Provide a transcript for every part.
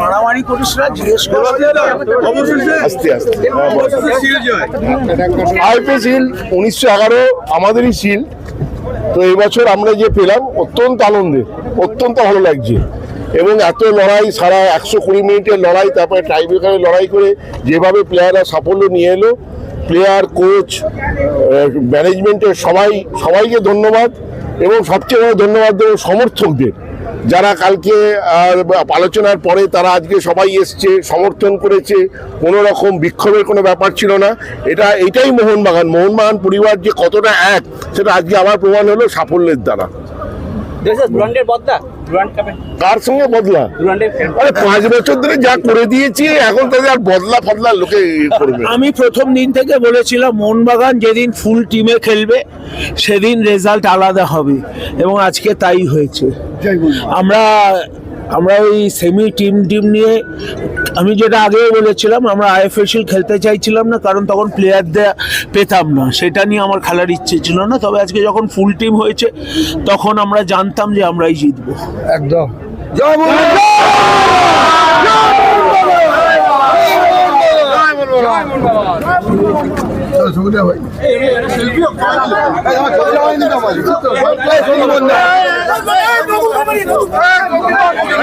মারামারি করিস না জিজ্ঞেস শিল উনিশশো এগারো, আমাদেরই শিল তো এই বছর আমরা যে পেলাম, অত্যন্ত আনন্দে, অত্যন্ত ভালো লাগছে। এবং এত লড়াই সারা একশো কুড়ি মিনিটের লড়াই, তারপরে টাইব্রেকারে লড়াই করে যেভাবে প্লেয়াররা সাফল্য নিয়ে এলো প্লেয়ার কোচ ম্যানেজমেন্টের সবাই, সবাইকে ধন্যবাদ এবং সবচেয়ে বড় ধন্যবাদ দেবো সমর্থকদের। যারা কালকে আলোচনার পরে তারা আজকে সবাই এসছে, সমর্থন করেছে, কোনো রকম বিক্ষোভের কোনো ব্যাপার ছিল না। এটা, এটাই মোহনবাগান। মোহনবাগান পরিবার যে কতটা এক, সেটা আজকে আমার প্রমাণ হলো সাফল্যের দ্বারা। কার সঙ্গে বদলা? আরে পাঁচ বছর ধরে যা করে দিয়েছি এখন তাদের আর বদলা ফদলা লোকে করবে। আমি প্রথম দিন থেকে বলেছিলাম মোহনবাগান যেদিন ফুল টিমে খেলবে সেদিন রেজাল্ট আলাদা হবে। এবং আজকে তাই হয়েছে। আমরা আমরা ওই সেমি টিম টিম নিয়ে আমি যেটা আগেও বলেছিলাম আমরা আইএফএসএল খেলতে চাইছিলাম না কারণ তখন প্লেয়ারদের পেতাম না সেটা নিয়ে আমার খেলার ইচ্ছে ছিল না তবে আজকে যখন ফুল টিম হয়েছে তখন আমরা জানতাম যে আমরাই জিতবো একদম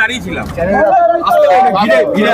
দাঁড়িয়ে ছিলাম ঘিরে ঘিরে